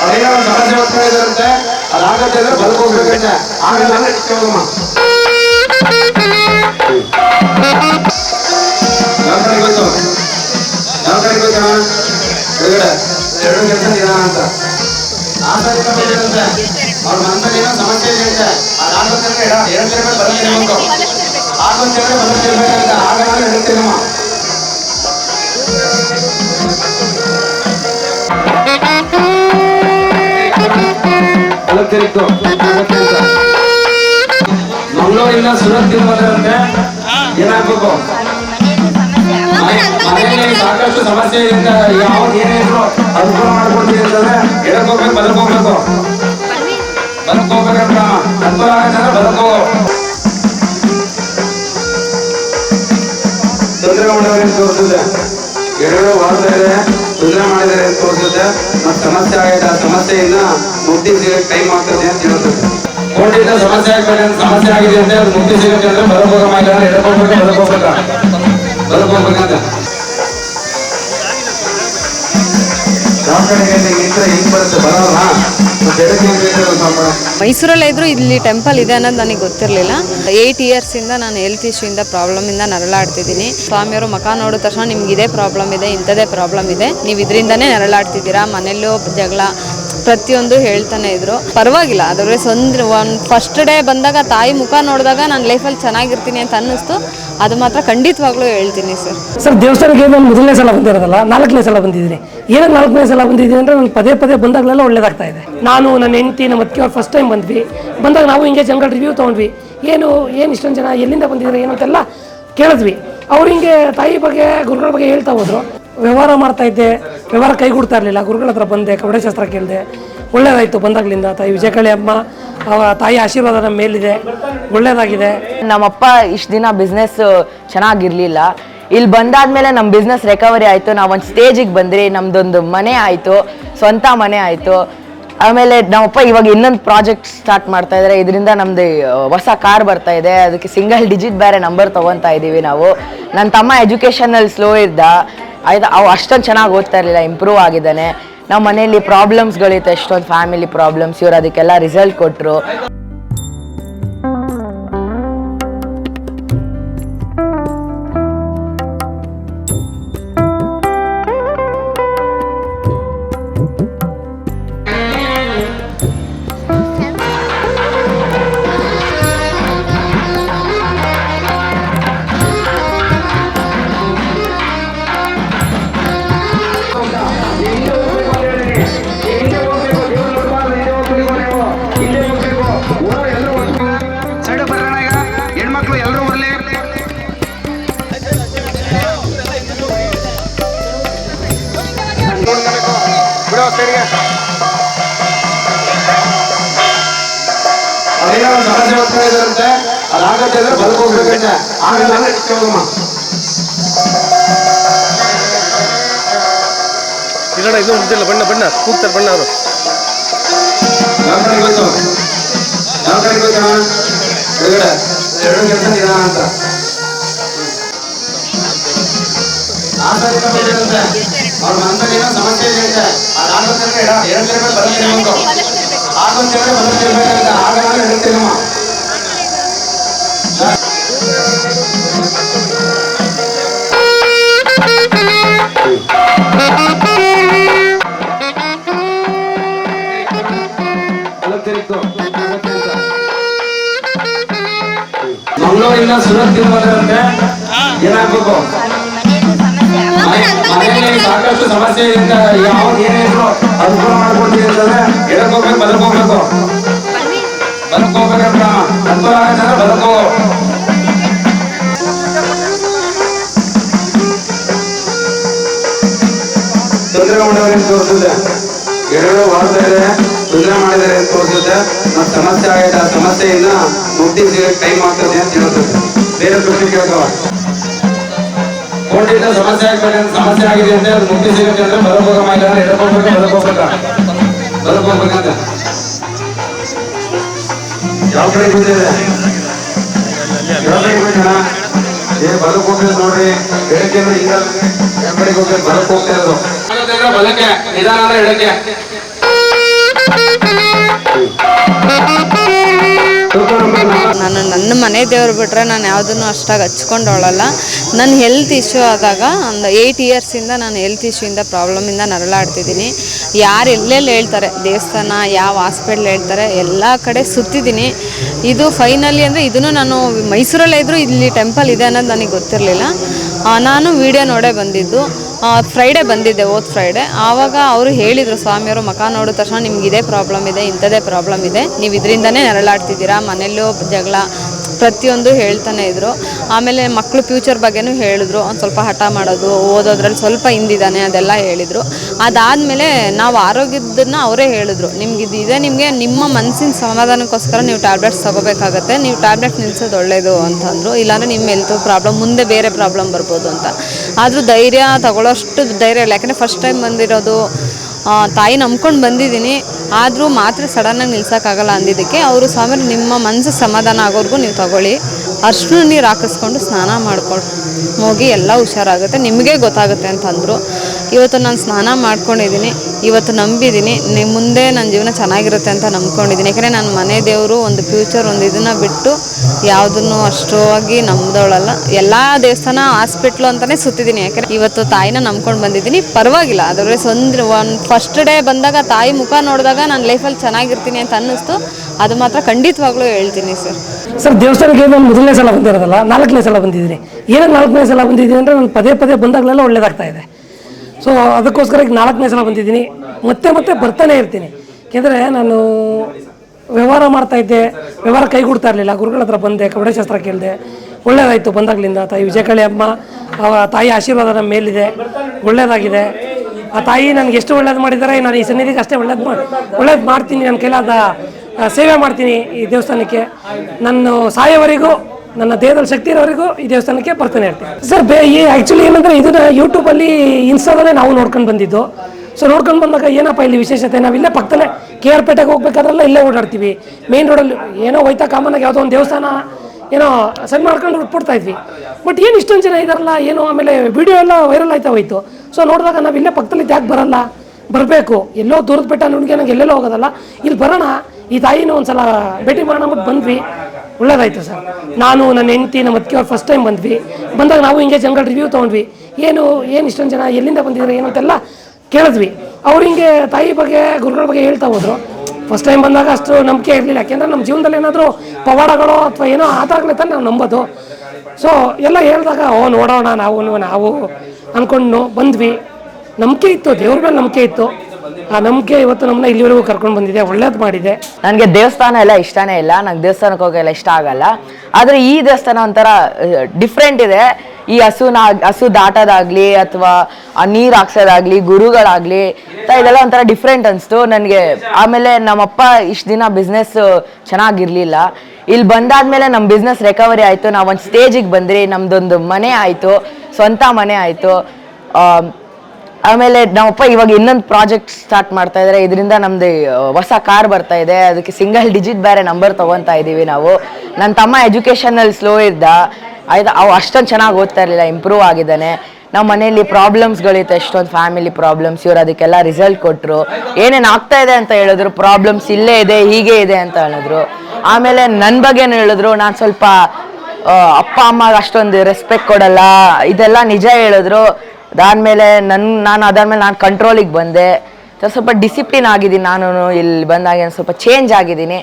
ಅದೇನೋ ಸಮಸ್ಯೆ ಬರ್ತಾ ಇದಾರಂತೆ ಅದಾಗತ್ತೆ ಅಂದ್ರೆ ಬದುಕೋಗ್ಬೇಕಂತೆ ಆಗಲ್ಲ ಅಂದ್ರೆ ಇಟ್ಕೆ ಹೋಗಮ್ಮ ಯಾವ ಕಡೆ ಗೊತ್ತು ಯಾವ ಕಡೆ ಗೊತ್ತಣ್ಣ ಹೊರಗಡೆ. ಎರಡು ಕೆಲಸ ಅಂತ. ಆ ಸರಿ ಬಂದಿರಂತೆ ಅವ್ರ ಮನಸ್ಸಲ್ಲಿ ಏನೋ ಸಮಸ್ಯೆ ಇದೆ ಅಂತೆ. ಅದಾಗತ್ತೆ ಅಂದ್ರೆ ಎರಡು ತಿರ್ಬೇಕು ಬದುಕಿರ್ಬೇಕು ಆಗುತ್ತೆ ಅಂದ್ರೆ ಬದುಕಿರ್ಬೇಕಂತ ಹೇಳ್ತೀನಮ್ಮ ಅಲಂಕರಿತ್ತು ಮಂಗಳೂರಿಂದ ಸುರತ್ ಬಂದಿರಂತೆ ಏನಾಗ್ಬೇಕು? ಮನೆಯಲ್ಲಿ ಸಾಕಷ್ಟು ಸಮಸ್ಯೆ ಇದೆ ಯಾವ ಏನೇ ಏನಿದ್ರು ಅನುಕೂಲ ಮಾಡ್ಕೊಡ್ತೀವಿ ಅಂತಂದ್ರೆ ಎಡಕ್ ಹೋಗ್ಬೇಕು? ಬದುಕೋಗ್ಬೇಕಂತ ಅನುಕೂಲ ಆಗತ್ತಂದ್ರೆ ಬದುಕೋ ತೊಂದರೆ ಮಾಡಿದವರೆ ಅಂತ ತೋರಿಸುತ್ತೆ ಎರಡು ಇದೆ ತೊಂದರೆ ಮಾಡಿದರೆ ಅಂತ ತೋರಿಸುತ್ತೆ. ಮತ್ತು ಸಮಸ್ಯೆ ಆಗೈತೆ ಆ ಸಮಸ್ಯೆಯಿಂದ ಮುಕ್ತಿ ಸಿಗಕ್ಕೆ ಟೈಮ್ ಆಗ್ತದೆ ಅಂತ ಹೇಳ್ತದೆ ಕೋಟಿಯಿಂದ ಸಮಸ್ಯೆ ಆಗ್ತದೆ ಅಂತ ಸಮಸ್ಯೆ ಆಗಿದೆ ಅಂತ ಮುಕ್ತಿ ಸಿಗುತ್ತೆ ಅಂದ್ರೆ ಬದಕ್ ಹೋಗಮ್ಮ ಇಲ್ಲ ಎಡಕ್ ಹೋಗ್ಬೇಕು ಹೆಂಗ್ ಬರುತ್ತೆ? ಬರಲ್ಲ. ಮೈಸೂರಲ್ಲೇ ಇದ್ರು ಇಲ್ಲಿ ಟೆಂಪಲ್ ಇದೆ ಅನ್ನೋದು ನನಗೆ ಗೊತ್ತಿರಲಿಲ್ಲ. ಏಯ್ಟ್ ಇಯರ್ಸಿಂದ ನಾನು ಹೆಲ್ತ್ ಇಶ್ಯೂಯಿಂದ ಪ್ರಾಬ್ಲಮಿಂದ ನರಳಾಡ್ತಿದ್ದೀನಿ. ಸ್ವಾಮಿಯವರು ಮುಖ ನೋಡಿದ ತಕ್ಷಣ ನಿಮ್ಗೆ ಇದೇ ಪ್ರಾಬ್ಲಮ್ ಇದೆ ಇಂಥದೇ ಪ್ರಾಬ್ಲಮ್ ಇದೆ. ನೀವು ಇದರಿಂದನೇ ನರಳಾಡ್ತಿದ್ದೀರಾ? ಮನೆಯಲ್ಲೂ ಜಗಳ ಪ್ರತಿಯೊಂದು ಹೇಳ್ತಾನೆ ಇದ್ರು. ಪರವಾಗಿಲ್ಲ ಅದ್ರ ಒಂದು ಒಂದು ಫಸ್ಟ್ ಡೇ ಬಂದಾಗ ತಾಯಿ ಮುಖ ನೋಡಿದಾಗ ನಾನು ಲೈಫಲ್ಲಿ ಚೆನ್ನಾಗಿರ್ತೀನಿ ಅಂತ ಅನ್ನಿಸ್ತು. ಅದು ಮಾತ್ರ ಖಂಡಿತವಾಗ್ಲೂ ಹೇಳ್ತೀನಿ ಸರ್ ಸರ್ ದೇವಸ್ಥಾನಕ್ಕೆ ಮೊದಲನೇ ಸಲ ಬಂದಿರೋದಲ್ಲ ನಾಲ್ಕನೇ ಸಲ ಬಂದಿದ್ದೀನಿ ಏನಕ್ಕೆ ನಾಲ್ಕನೇ ಸಲ ಬಂದಿದ್ದೀನಿ ಅಂದರೆ ನಾನು ಪದೇ ಪದೇ ಬಂದಾಗಲೆಲ್ಲ ಒಳ್ಳೇದಾಗ್ತಾ ಇದೆ. ನಾನು ನನ್ನ ಹೆಂಡತಿ, ನಮ್ಮ ಅವ್ರು ಫಸ್ಟ್ ಟೈಮ್ ಬಂದ್ವಿ. ಬಂದಾಗ ನಾವು ಹಿಂಗೆ ಜನಗಳ ರಿವ್ಯೂ ತೊಗೊಂಡ್ವಿ. ಏನು ಏನು ಇಷ್ಟೊಂದು ಜನ ಎಲ್ಲಿಂದ ಬಂದಿದ್ದಾರೆ ಏನು ಅಂತೆಲ್ಲ ಕೇಳಿದ್ವಿ. ಅವ್ರು ಹಿಂಗೆ ತಾಯಿ ಬಗ್ಗೆ, ಗುರುಗಳ ಬಗ್ಗೆ ಹೇಳ್ತಾ ಹೋದ್ರು. ವ್ಯವಹಾರ ಮಾಡ್ತಾ ಇದ್ದೆ. ವ್ಯವಹಾರ ಕೈಗೂಡ್ತಾ ಇರಲಿಲ್ಲ. ಗುರುಗಳ ಹತ್ರ ಬಂದೆ, ಕವಡೆ ಶಾಸ್ತ್ರ ಕೇಳಿದೆ. ಒಳ್ಳೇದಾಯಿತು ಬಂದಾಗ್ಲಿಂದ ತಾಯಿ ವಿಜಯಕಳಿ ಅಮ್ಮ. ಅವರ ತಾಯಿ ಆಶೀರ್ವಾದ ನಮ್ಮ ಮೇಲಿದೆ. ಒಳ್ಳೇದಾಗಿದೆ. ನಮ್ಮಪ್ಪ ಇಷ್ಟು ದಿನ ಬಿಸ್ನೆಸ್ ಚೆನ್ನಾಗಿರ್ಲಿಲ್ಲ. ಇಲ್ಲಿ ಬಂದಾದ್ಮೇಲೆ ನಮ್ಮ ಬಿಸ್ನೆಸ್ ರಿಕವರಿ ಆಯಿತು. ನಾವು ಒಂದು ಸ್ಟೇಜಿಗೆ ಬಂದ್ರಿ, ನಮ್ದೊಂದು ಮನೆ ಆಯಿತು, ಸ್ವಂತ ಮನೆ ಆಯಿತು. ಆಮೇಲೆ ನಮ್ಮಪ್ಪ ಇವಾಗ ಇನ್ನೊಂದು ಪ್ರಾಜೆಕ್ಟ್ ಸ್ಟಾರ್ಟ್ ಮಾಡ್ತಾ ಇದ್ದಾರೆ ಇದರಿಂದ ನಮ್ದು ಹೊಸ ಕಾರ್ ಬರ್ತಾ ಇದೆ. ಅದಕ್ಕೆ ಸಿಂಗಲ್ ಡಿಜಿಟ್ ಬೇರೆ ನಂಬರ್ ತೊಗೊತಾ ಇದ್ದೀವಿ ನಾವು. ನನ್ನ ತಮ್ಮ ಎಜುಕೇಷನಲ್ಲಿ ಸ್ಲೋ ಇದ್ದ. ಆಯ್ತು? ಅವು ಅಷ್ಟೊಂದು ಚೆನ್ನಾಗಿ ಓದ್ತಾ ಇರಲಿಲ್ಲ ಇಂಪ್ರೂವ್ ಆಗಿದ್ದಾನೆ. ನಮ್ಮ ಮನೆಯಲ್ಲಿ ಪ್ರಾಬ್ಲಮ್ಸ್ಗಳಿತ್ತು ಎಷ್ಟೊಂದು ಫ್ಯಾಮಿಲಿ ಪ್ರಾಬ್ಲಮ್ಸ್ ಇವರು ಅದಕ್ಕೆಲ್ಲ ರಿಸಲ್ಟ್ ಕೊಟ್ಟರು ಅದೇನೋ ಒಂದು ಸಮಸ್ಯೆ ಬರ್ತಾ ಇದಾರಂತೆ ಅದಾಗತ್ತೆ ಅಂದ್ರೆ ಬದುಕು ಹೋಗ್ಬೇಕಂತೆ ಆಗಲ್ಲ ಅಂದ್ರೆ ಇಟ್ಕೆ ಹೋಗಮ್ಮ ಇಲ್ಲ ಇದು ಮುಗ್ದಿಲ್ಲ ಬಣ್ಣ ಬಣ್ಣ ಕೂಗ್ತಾರೆ ಬಣ್ಣ ಅವರು ಯಾವ ಕಡೆ ಗೊತ್ತು ಯಾವ ಕಡೆ ಗೊತ್ತಣ್ಣ ಹೊರಗಡೆ ಎರಡು ಕೆಲಸ ದಿನ ಅಂತ ಆ ಸರಿ ಬಂದಿರಂತೆ ಅವ್ರ ಮನಸ್ಸಲ್ಲಿ ಏನೋ ಸಮಸ್ಯೆ ಇದೆ ಅಂತೆ ಅದಾಗತ್ತೆ ಅಂದ್ರೆ ಎರಡು ತಿರ್ಬೇಕು ಬದುಕಿರ್ಬೇಕು ಆಗುತ್ತೆ ಅಂದ್ರೆ ಬದುಕಿರ್ಬೇಕಂತ ಆಗಲ್ಲ ಹೇಳ್ತೀನಮ್ಮ ಮಂಗಳೂರಿಂದ ಸುರತ್ ಬಂದಿರಂತೆ ಏನಾಗ್ಬೇಕು ಮನೆಯಲ್ಲಿ ಸಾಕಷ್ಟು ಸಮಸ್ಯೆ ಇದೆ ಯಾವ್ದು ಏನಿದ್ರು ಅನುಕೂಲ ತೊಂದರೆ ಮಾಡಿದ್ದಾರೆ ಅಂತ ತೋರಿಸುತ್ತೆ ಮತ್ತು ಸಮಸ್ಯೆ ಆಗೈತೆ, ಆ ಸಮಸ್ಯೆಯಿಂದ ಮುಕ್ತಿ ಸಿಗಕ್ಕೆ ಟೈಮ್ ಆಗ್ತದೆ ಅಂತ ಹೇಳ್ತದೆ ಬೇರೆ ಪ್ರಶ್ನೆ ಕೇಳ್ತವ ಕೋಟಿಯಿಂದ ಸಮಸ್ಯೆ ಆಗ್ತದೆ ಸಮಸ್ಯೆ ಆಗಿದೆ ಅಂತ ಅದು ಮುಕ್ತಿ ಸಿಗುತ್ತೆ ಅಂದ್ರೆ ಬರಬೋಗ ಇಲ್ಲ ಅಂದ್ರೆ ಹೋಗ್ಬೇಕಾ ಬದಕ್ ಹೋಗ್ಬೇಕಂತ ಯಾವ ಕಡೆ ಕೂತಿದೆ ಯಾವ ಕಡೆ ಕೂತಿನ ಏ ಬದಕ್ ಹೋಗ್ತದೆ ನೋಡ್ರಿ. ಬೆಳಗ್ಗೆ ಹಿಂಗ. ಯಾವ ಹೋಗ್ತದೆ ಬಲಕ್ ಹೋಗ್ತಾ ಇರೋದು. ಬಲಕ್ಕೆ, ನಿಧಾನ ಅಂದ್ರೆ ಎಡಕ್ಕೆ. ಮನೆ ದೇವ್ರು ಬಿಟ್ಟರೆ ನಾನು ಯಾವುದನ್ನು ಅಷ್ಟಾಗಿ ಹಚ್ಕೊಂಡೋಳಲ್ಲ ನನ್ನ ಹೆಲ್ತ್ ಇಶ್ಯೂ ಆದಾಗ ಒಂದು ಏಯ್ಟ್ ಇಯರ್ಸಿಂದ ನಾನು ಹೆಲ್ತ್ ಇಶ್ಯೂಯಿಂದ ಪ್ರಾಬ್ಲಮಿಂದ ನರಳಾಡ್ತಿದ್ದೀನಿ. ಯಾರು ಎಲ್ಲೆಲ್ಲಿ ಹೇಳ್ತಾರೆ? ದೇವಸ್ಥಾನ, ಯಾವ ಹಾಸ್ಪಿಟ್ಲ್ ಹೇಳ್ತಾರೆ? ಎಲ್ಲ ಕಡೆ ಸುತ್ತಿದ್ದೀನಿ. ಇದು ಫೈನಲಿ ಅಂದರೆ ಇದನ್ನು ನಾನು ಮೈಸೂರಲ್ಲೇ ಇದ್ದರೂ ಇಲ್ಲಿ ಟೆಂಪಲ್ ಇದೆ ಅನ್ನೋದು ನನಗೆ ಗೊತ್ತಿರಲಿಲ್ಲ. ನಾನು ವಿಡಿಯೋ ನೋಡೇ ಬಂದಿದ್ದು. ಫ್ರೈಡೇ ಬಂದಿದ್ದೆ ಹೋದ್ ಫ್ರೈಡೇ ಆವಾಗ ಅವರು ಹೇಳಿದರು, ಸ್ವಾಮಿಯವರು ಮಖ ನೋಡಿದ ತಕ್ಷಣ ನಿಮ್ಗೆ ಇದೇ ಪ್ರಾಬ್ಲಮ್ ಇದೆ ಇಂಥದೇ ಪ್ರಾಬ್ಲಮ್ ಇದೆ. ನೀವು ಇದರಿಂದನೇ ನೆರಳಾಡ್ತಿದ್ದೀರಾ, ಮನೆಯಲ್ಲೂ ಜಗಳ ಪ್ರತಿಯೊಂದು ಹೇಳ್ತಾನೆ ಇದ್ರು. ಆಮೇಲೆ ಮಕ್ಕಳು ಫ್ಯೂಚರ್ ಬಗ್ಗೆನೂ ಹೇಳಿದ್ರು. ಒಂದು ಸ್ವಲ್ಪ ಹಠ ಮಾಡೋದು, ಓದೋದ್ರಲ್ಲಿ ಸ್ವಲ್ಪ ಹಿಂದಿದ್ದಾನೆ ಅದೆಲ್ಲ ಹೇಳಿದರು. ಅದಾದಮೇಲೆ ನಾವು ಆರೋಗ್ಯದನ್ನ ಅವರೇ ಹೇಳಿದ್ರು. ನಿಮ್ಗೆ ಇದು ನಿಮಗೆ ನಿಮ್ಮ ಮನಸ್ಸಿನ ಸಮಾಧಾನಕ್ಕೋಸ್ಕರ ನೀವು ಟ್ಯಾಬ್ಲೆಟ್ಸ್ ತಗೋಬೇಕಾಗತ್ತೆ. ನೀವು ಟ್ಯಾಬ್ಲೆಟ್ ನಿಲ್ಸೋದು ಒಳ್ಳೆಯದು ಅಂತಂದರು ಇಲ್ಲಾಂದರೆ ನಿಮ್ಮ ಹೆಲ್ತ್ ಪ್ರಾಬ್ಲಮ್ ಮುಂದೆ ಬೇರೆ ಪ್ರಾಬ್ಲಮ್ ಬರ್ಬೋದು ಅಂತ. ಆದರೂ ಧೈರ್ಯ ತಗೊಳ್ಳೋಷ್ಟು ಧೈರ್ಯ ಇಲ್ಲ. ಯಾಕಂದರೆ ಫಸ್ಟ್ ಟೈಮ್ ಬಂದಿರೋದು ತಾಯಿ ನಂಬ್ಕೊಂಡು ಬಂದಿದ್ದೀನಿ. ಆದರೂ ಮಾತ್ರ ಸಡನ್ನಾಗಿ ನಿಲ್ಸೋಕ್ಕಾಗಲ್ಲ ಅಂದಿದ್ದಕ್ಕೆ ಅವರು ಸ್ವಾಮಿ ನಿಮ್ಮ ಮನಸ್ಸು ಸಮಾಧಾನ ಆಗೋರ್ಗೂ ನೀವು ತಗೊಳ್ಳಿ. ಅರ್ಶಿನ ನೀರು ಹಾಕಿಸ್ಕೊಂಡು ಸ್ನಾನ ಮಾಡ್ಕೊಂಡು ಹೋಗಿ ಎಲ್ಲ ಹುಷಾರಾಗುತ್ತೆ. ನಿಮಗೆ ಗೊತ್ತಾಗುತ್ತೆ ಅಂತಂದರು. ಇವತ್ತು ನಾನು ಸ್ನಾನ ಮಾಡ್ಕೊಂಡಿದ್ದೀನಿ, ಇವತ್ತು ನಂಬಿದ್ದೀನಿ ನಿಮ್ಮ ಮುಂದೆ ನನ್ನ ಜೀವನ ಚೆನ್ನಾಗಿರುತ್ತೆ ಅಂತ ನಂಬ್ಕೊಂಡಿದ್ದೀನಿ. ಯಾಕಂದರೆ ನನ್ನ ಮನೆ ದೇವರು, ಒಂದು ಫ್ಯೂಚರ್ ಒಂದು ಇದನ್ನು ಬಿಟ್ಟು ಯಾವುದನ್ನು ಅಷ್ಟಾಗಿ ನಂಬ್ದವಳಲ್ಲ. ಎಲ್ಲ ದೇವಸ್ಥಾನ ಹಾಸ್ಪಿಟ್ಲು ಅಂತಲೇ ಸುತ್ತಿದ್ದೀನಿ. ಯಾಕಂದರೆ ಇವತ್ತು ತಾಯಿನ ನಂಬ್ಕೊಂಡು ಬಂದಿದ್ದೀನಿ. ಪರವಾಗಿಲ್ಲ, ಅದರಲ್ಲಿ ಒಂದು ಒನ್ ಫಸ್ಟ್ ಡೇ ಬಂದಾಗ ತಾಯಿ ಮುಖ ನೋಡಿದಾಗ ನಾನು ಲೈಫಲ್ಲಿ ಚೆನ್ನಾಗಿರ್ತೀನಿ ಅಂತ ಅನ್ನಿಸ್ತು. ಅದು ಮಾತ್ರ ಖಂಡಿತವಾಗ್ಲೂ ಹೇಳ್ತೀನಿ ಸರ್ ಸರ್ ದೇವಸ್ಥಾನಕ್ಕೆ ನಾನು ಮೊದಲನೇ ಸಲ ಬಂದಿರೋದಲ್ಲ, ನಾಲ್ಕನೇ ಸಲ ಬಂದಿದ್ದೀನಿ. ಏನಕ್ಕೆ ನಾಲ್ಕನೇ ಸಲ ಬಂದಿದ್ದೀನಿ ಅಂದರೆ ನಾನು ಪದೇ ಪದೇ ಬಂದಾಗಲೆಲ್ಲ ಒಳ್ಳೇದಾಗ್ತಾ ಇದೆ. ಸೊ ಅದಕ್ಕೋಸ್ಕರ ಈಗ ನಾಲ್ಕನೇ ಸಲ ಬಂದಿದ್ದೀನಿ. ಮತ್ತೆ ಮತ್ತೆ ಬರ್ತಾನೆ ಇರ್ತೀನಿ. ಯಾಕೆಂದರೆ ನಾನು ವ್ಯವಹಾರ ಮಾಡ್ತಾ ಇದ್ದೆ. ವ್ಯವಹಾರ ಕೈಗೂಡ್ತಾ ಇರಲಿಲ್ಲ. ಗುರುಗಳ ಹತ್ರ ಬಂದೆ, ಕವಡೆ ಶಾಸ್ತ್ರ ಕೇಳಿದೆ. ಒಳ್ಳೇದಾಯಿತು ಬಂದಾಗಲಿಂದ. ತಾಯಿ ವಿಜಯಕಳಿ ಅಮ್ಮ, ಅವ ತಾಯಿ ಆಶೀರ್ವಾದ ನಮ್ಮ ಮೇಲಿದೆ. ಒಳ್ಳೇದಾಗಿದೆ. ಆ ತಾಯಿ ನನಗೆ ಎಷ್ಟು ಒಳ್ಳೇದು ಮಾಡಿದ್ದಾರೆ ನಾನು ಈ ಸನ್ನಿಧಿಗೆ ಅಷ್ಟೇ ಒಳ್ಳೇದು ಮಾಡಿ ಒಳ್ಳೇದು ಮಾಡ್ತೀನಿ. ನನ್ನ ಕೈಲಾದ ಸೇವೆ ಮಾಡ್ತೀನಿ ಈ ದೇವಸ್ಥಾನಕ್ಕೆ. ನಾನು ಸಾಯೋವರೆಗೂ ನನ್ನ ದೇಹದಲ್ಲಿ ಶಕ್ತಿ ಇರೋವರೆಗೂ ಈ ದೇವಸ್ಥಾನಕ್ಕೆ ಬರ್ತಾನೆ ಇರ್ತೀನಿ ಸರ್ ಬೇ ಈ ಆ್ಯಕ್ಚುಲಿ ಏನಂದರೆ ಇದನ್ನ ಯೂಟ್ಯೂಬಲ್ಲಿ ಇನ್ಸ್ಟಾದಲ್ಲೇ ನಾವು ನೋಡ್ಕೊಂಡು ಬಂದಿದ್ದು. ಸೊ ನೋಡ್ಕೊಂಡು ಬಂದಾಗ ಏನಪ್ಪ ಇಲ್ಲಿ ವಿಶೇಷತೆ? ನಾವು ಇಲ್ಲೇ ಪಕ್ಕದಲ್ಲೇ ಕೆ ಆರ್ ಪೇಟೆಗೆ ಹೋಗ್ಬೇಕಾದ್ರೆಲ್ಲ ಇಲ್ಲೇ ಓಡಾಡ್ತೀವಿ. ಮೇನ್ ರೋಡಲ್ಲಿ ಏನೋ ಹೋಯ್ತಾ ಕಾಮನ್ನಾಗಿ ಯಾವುದೋ ಒಂದು ದೇವಸ್ಥಾನ, ಏನೋ ಸಣ್ಣ ಮಾಡ್ಕೊಂಡು ಬಿಟ್ಬಿಡ್ತಾ ಇದ್ವಿ. ಬಟ್ ಏನು ಇಷ್ಟೊಂದು ಜನ ಇದಾರಲ್ಲ, ಏನೋ ಆಮೇಲೆ ವಿಡಿಯೋ ಎಲ್ಲ ವೈರಲ್ ಆಯ್ತಾ ಹೋಯ್ತು. ಸೊ ನೋಡಿದಾಗ ನಾವು ಇಲ್ಲೇ ಪಕ್ಕದಲ್ಲಿ ಯಾಕೆ ಬರಲ್ಲ? ಬರಬೇಕು. ಎಲ್ಲೋ ದೂರದ ಬೆಟ್ಟ ನುಣ್ಗೆ ನಂಗೆ ಎಲ್ಲೆಲ್ಲೋ ಹೋಗೋದಲ್ಲ. ಇಲ್ಲಿ ಬರೋಣ. ಈ ತಾಯಿನೂ ಒಂದ್ಸಲ ಭೇಟಿ ಮಾಡೋಣ ಬಂದ್ವಿ. ಒಳ್ಳೇದಾಯ್ತು ಸರ್. ನಾನು ನನ್ನ ಹೆಂಡತಿ, ನಮ್ಮ ಅದಕ್ಕೆ ಅವ್ರು ಫಸ್ಟ್ ಟೈಮ್ ಬಂದ್ವಿ. ಬಂದಾಗ ನಾವು ಹಿಂಗೆ ಜನಗಳ ರಿವ್ಯೂ ತೊಗೊಂಡ್ವಿ. ಏನು ಏನು ಇಷ್ಟೊಂದು ಜನ ಎಲ್ಲಿಂದ ಬಂದಿದ್ದಾರೆ ಏನು ಅಂತೆಲ್ಲ ಕೇಳಿದ್ವಿ. ಅವ್ರು ಹಿಂಗೆ ತಾಯಿ ಬಗ್ಗೆ, ಗುರುಗಳ ಬಗ್ಗೆ ಹೇಳ್ತಾ ಹೋದ್ರು. ಫಸ್ಟ್ ಟೈಮ್ ಬಂದಾಗ ಅಷ್ಟು ನಂಬಿಕೆ ಇರಲಿಲ್ಲ. ಯಾಕೆಂದ್ರೆ ನಮ್ಮ ಜೀವನದಲ್ಲಿ ಏನಾದರೂ ಪವಾಡಗಳು ಅಥವಾ ಏನೋ ಆದಾಗಲೇ ತಾನೆ ನಾವು ನಂಬೋದು. ಸೊ ಎಲ್ಲ ಹೇಳಿದಾಗ, ಓ, ನೋಡೋಣ, ನಾವು ನಾವು ಅಂದ್ಕೊಂಡು ಬಂದ್ವಿ. ನಂಬಿಕೆ ಇತ್ತು, ದೇವ್ರ ಮೇಲೆ ನಂಬಿಕೆ ಇತ್ತು. ಆ ನಂಬಿಕೆ ಇವತ್ತು ನಮ್ಮನ್ನ ಇಲ್ಲಿವರೆಗೂ ಕರ್ಕೊಂಡು ಬಂದಿದೆ ಒಳ್ಳೇದು ಮಾಡಿದೆ. ನನಗೆ ದೇವಸ್ಥಾನ ಎಲ್ಲ ಇಷ್ಟನೇ ಇಲ್ಲ ನಂಗೆ ದೇವಸ್ಥಾನಕ್ಕೆ ಹೋಗೋಲ್ಲ ಇಷ್ಟ ಆಗಲ್ಲ. ಆದರೆ ಈ ದೇವಸ್ಥಾನ ಒಂಥರ ಡಿಫ್ರೆಂಟ್ ಇದೆ. ಈ ಹಸುನ ಹಸು ದಾಟೋದಾಗ್ಲಿ ಅಥವಾ ಆ ನೀರು ಹಾಕ್ಸೋದಾಗ್ಲಿ ಗುರುಗಳಾಗ್ಲಿ ಇದೆಲ್ಲ ಒಂಥರ ಡಿಫ್ರೆಂಟ್ ಅನಿಸ್ತು. ನನಗೆ ಆಮೇಲೆ ನಮ್ಮಪ್ಪ ಇಷ್ಟು ದಿನ ಬಿಸ್ನೆಸ್ ಚೆನ್ನಾಗಿರಲಿಲ್ಲ. ಇಲ್ಲಿ ಬಂದಾದ್ಮೇಲೆ ನಮ್ಮ ಬಿಸ್ನೆಸ್ ರಿಕವರಿ ಆಯಿತು. ನಾವು ಒಂದು ಸ್ಟೇಜಿಗೆ ಬಂದ್ರಿ ನಮ್ದೊಂದು ಮನೆ ಆಯಿತು ಸ್ವಂತ ಮನೆ ಆಯಿತು. ಆಮೇಲೆ ನಮ್ಮಪ್ಪ ಇವಾಗ ಇನ್ನೊಂದು ಪ್ರಾಜೆಕ್ಟ್ ಸ್ಟಾರ್ಟ್ ಮಾಡ್ತಾ ಇದ್ದಾರೆ ಇದರಿಂದ ನಮ್ದು ಹೊಸ ಕಾರ್ ಬರ್ತಾ ಇದೆ. ಅದಕ್ಕೆ ಸಿಂಗಲ್ ಡಿಜಿಟ್ ಬೇರೆ ನಂಬರ್ ತಗೊತಾ ಇದೀವಿ ನಾವು. ನನ್ನ ತಮ್ಮ ಎಜುಕೇಷನಲ್ಲಿ ಸ್ಲೋ ಇದ್ದ. ಆಯ್ತು, ಅವು ಅಷ್ಟೊಂದು ಚೆನ್ನಾಗಿ ಓದ್ತಾ ಇರಲಿಲ್ಲ ಇಂಪ್ರೂವ್ ಆಗಿದ್ದಾನೆ. ನಮ್ಮ ಮನೆಯಲ್ಲಿ ಪ್ರಾಬ್ಲಮ್ಸ್ಗಳಿತ್ತು ಎಷ್ಟೊಂದು ಫ್ಯಾಮಿಲಿ ಪ್ರಾಬ್ಲಮ್ಸ್ ಇವ್ರು ಅದಕ್ಕೆಲ್ಲ ರಿಸಲ್ಟ್ ಕೊಟ್ಟರು ಏನೇನು ಆಗ್ತಾ ಇದೆ ಅಂತ ಹೇಳಿದ್ರು ಪ್ರಾಬ್ಲಮ್ಸ್ ಇಲ್ಲೇ ಇದೆ, ಹೀಗೆ ಇದೆ ಅಂತ ಹೇಳಿದ್ರು. ಆಮೇಲೆ ನನ್ನ ಬಗ್ಗೆನೂ ಹೇಳಿದ್ರು, ನಾನು ಸ್ವಲ್ಪ ಅಪ್ಪ ಅಮ್ಮಗೆ ಅಷ್ಟೊಂದು ರೆಸ್ಪೆಕ್ಟ್ ಕೊಡಲ್ಲ, ಇದೆಲ್ಲ ನಿಜ ಹೇಳಿದ್ರು. ಅದಾದ್ಮೇಲೆ ನನ್ನ ನಾನು ಅದಾದಮೇಲೆ ನಾನು ಕಂಟ್ರೋಲಿಗೆ ಬಂದೆ. ಸ್ವಲ್ಪ ಡಿಸಿಪ್ಲಿನ್ ಆಗಿದ್ದೀನಿ ನಾನು, ಇಲ್ಲಿ ಬಂದಾಗ ಸ್ವಲ್ಪ ಚೇಂಜ್ ಆಗಿದ್ದೀನಿ.